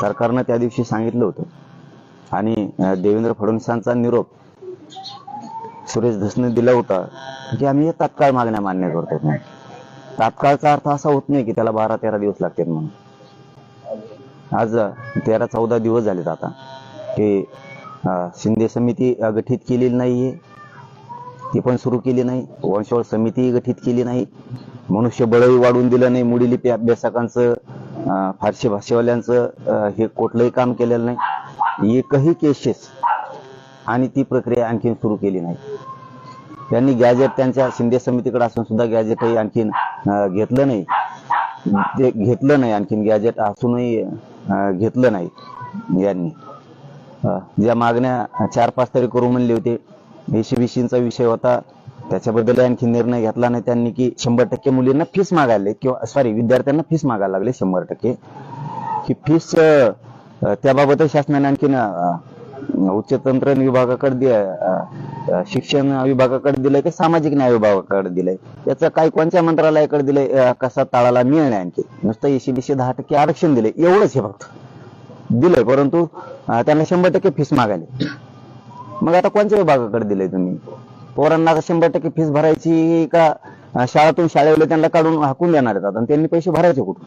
सरकारनं त्या दिवशी सांगितलं होतं. आणि देवेंद्र फडणवीसांचा निरोप सुरेश धसने दिला होता की आम्ही तात्काळ मागण्या मान्य करतो. म्हणून. तात्काळचा अर्थ असा होत नाही की त्याला बारा तेरा दिवस लागतात म्हणून. आज तेरा चौदा दिवस झालेत आता की शिंदे समिती गठीत केलेली नाहीये. ती पण सुरू केली नाही. वंशवळ समिती गठीत केली नाही. मनुष्यबळही वाढवून दिलं नाही. मुडी लिपी अभ्यासकांचं फारशी भाषेवाल्यांचं हे कुठलंही काम केलेलं नाही. एकही केसेस आणि ती प्रक्रिया आणखीन सुरू केली नाही. त्यांनी गॅजेट त्यांच्या शिंदे समितीकडे असून सुद्धा गॅजेटही आणखीन घेतलं नाही. ते घेतलं नाही आणखीन गॅजेट असूनही घेतलं नाही यांनी. ज्या मागण्या चार पाच तरी करू म्हणले होते एसीबीसीचा विषय होता त्याच्याबद्दल आणखी निर्णय घेतला नाही त्यांनी की शंभर टक्के मुलींना फीस मागायला किंवा सॉरी विद्यार्थ्यांना फीस मागायला लागले शंभर टक्के. की फीस त्याबाबत शासनाने आणखीन उच्च तंत्रज्ञ विभागाकडे शिक्षण विभागाकडे दिलंय की सामाजिक न्याय विभागाकडे दिलंय? त्याचं काही कोणत्या मंत्रालयाकडे दिलंय कसा ताळाला मिळणे आणखी? नुसतं एसीबीसी दहा टक्के आरक्षण दिले एवढंच हे फक्त. दिलंय परंतु त्यांना शंभर टक्के फीस मागायला मग आता कोणत्या विभागाकडे दिलंय तुम्ही? पोरांना शंभर टक्के फीस भरायची का शाळेतून शाळेवाले त्यांना काढून हाकून देणार आहेत आता. आणि त्यांनी पैसे भरायचे कुठून?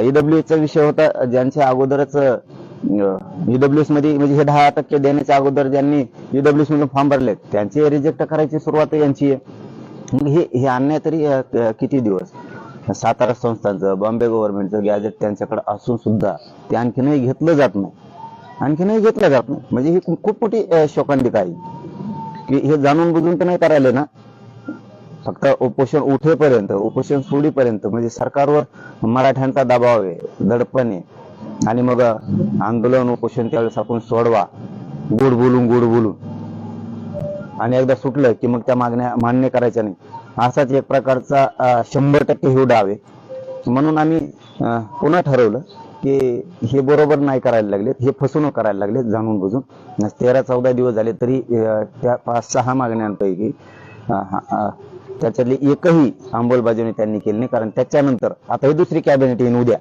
ईडब्ल्यू चा विषय होता ज्यांच्या अगोदरच ईडब्ल्यूएसमध्ये म्हणजे हे दहा टक्के देण्याच्या अगोदर ज्यांनी ईडब्ल्यूएस मधून फॉर्म भरले त्यांचे रिजेक्ट करायची सुरुवात यांची आहे. मग हे हे अन्याय तरी किती दिवस? सातारा संस्थांचं बॉम्बे गव्हर्नमेंटचं गॅजेट त्यांच्याकडे असून सुद्धा ते आणखीनही घेतलं जात नाही. आणखीनही घेतलं जात नाही. म्हणजे ही खूप मोठी शोकांतिका आहे. की हे जाणून बुजून तर नाही करायला ना. फक्त उपोषण उठेपर्यंत उपोषण सोडीपर्यंत म्हणजे सरकारवर मराठ्यांचा दबाव आहे दडपण आहे. आणि मग आंदोलन उपोषण त्यावेळेस आपण सोडवा. गोड बोलून गोड बोलून. आणि एकदा सुटलं की मग त्या मागण्या मान्य करायच्या नाही. असाच एक प्रकारचा शंभर टक्के हे डाव आहे. म्हणून आम्ही पुन्हा ठरवलं की हे बरोबर नाही करायला लागले हे फसवणूक करायला लागले जाणून बुजून. तेरा चौदा दिवस झाले तरी त्या पाच सहा मागण्यांपैकी त्याच्यातली एकही अंमलबजावणी त्यांनी केली नाही. कारण त्याच्यानंतर आता ही दुसरी कॅबिनेट येईन उद्या.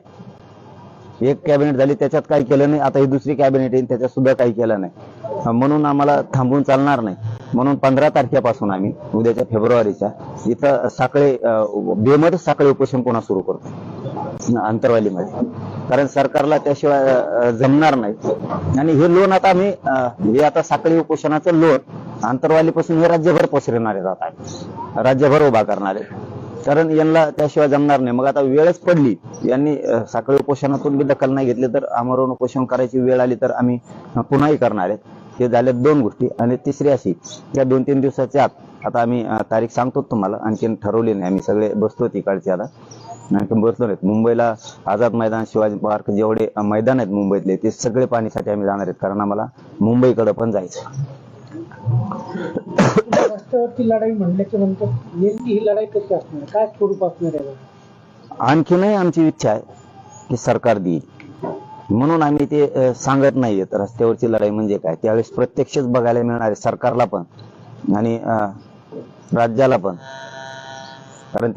एक कॅबिनेट झाली त्याच्यात काही केलं नाही. आता ही दुसरी कॅबिनेट येईल त्याच्यात सुद्धा काही केलं नाही. म्हणून आम्हाला थांबून चालणार नाही. म्हणून पंधरा तारखेपासून आम्ही उद्याच्या फेब्रुवारीच्या इथं साखळे अं, बेमत साखळे उपोषण पुन्हा सुरू करतो? अंतरवालीमध्ये. कारण सरकारला त्याशिवाय जमणार नाही. आणि हे लोन आता आम्ही हे आता साखळी उपोषणाचं लोन आंतरवालीपासून हे राज्यभर पसरणार जात आता राज्यभर उभा करणार. आहे कारण यांना त्याशिवाय जमणार नाही. मग आता वेळच पडली. यांनी साखळी उपोषणातून बी दखल नाही घेतली तर आमरण उपोषण करायची वेळ आली तर आम्ही पुन्हाही करणार आहेत. हे झाल्या दोन गोष्टी. आणि तिसरी अशी या दोन तीन दिवसाच्या आत आता आम्ही तारीख सांगतो तुम्हाला. आणखीन ठरवली नाही. आम्ही सगळे बसतो तिकडचे आता. आणखी बसलो नाहीत. मुंबईला आझाद मैदान शिवाजी पार्क जेवढे मैदान आहेत मुंबईतले ते सगळे पाणीसाठी आम्ही जाणार आहेत. कारण आम्हाला मुंबईकडे पण जायचं लढाई म्हणल्याच्या नंतर नेमकी ही लढाई कशी असणार? काय स्वरूप असणार आहे आणखीनही आमची इच्छा आहे की सरकार देईल. म्हणून आम्ही ते सांगत नाहीयेत रस्त्यावरची लढाई म्हणजे काय? त्यावेळेस प्रत्यक्षच बघायला मिळणार आहे सरकारला पण आणि राज्याला पण. कारण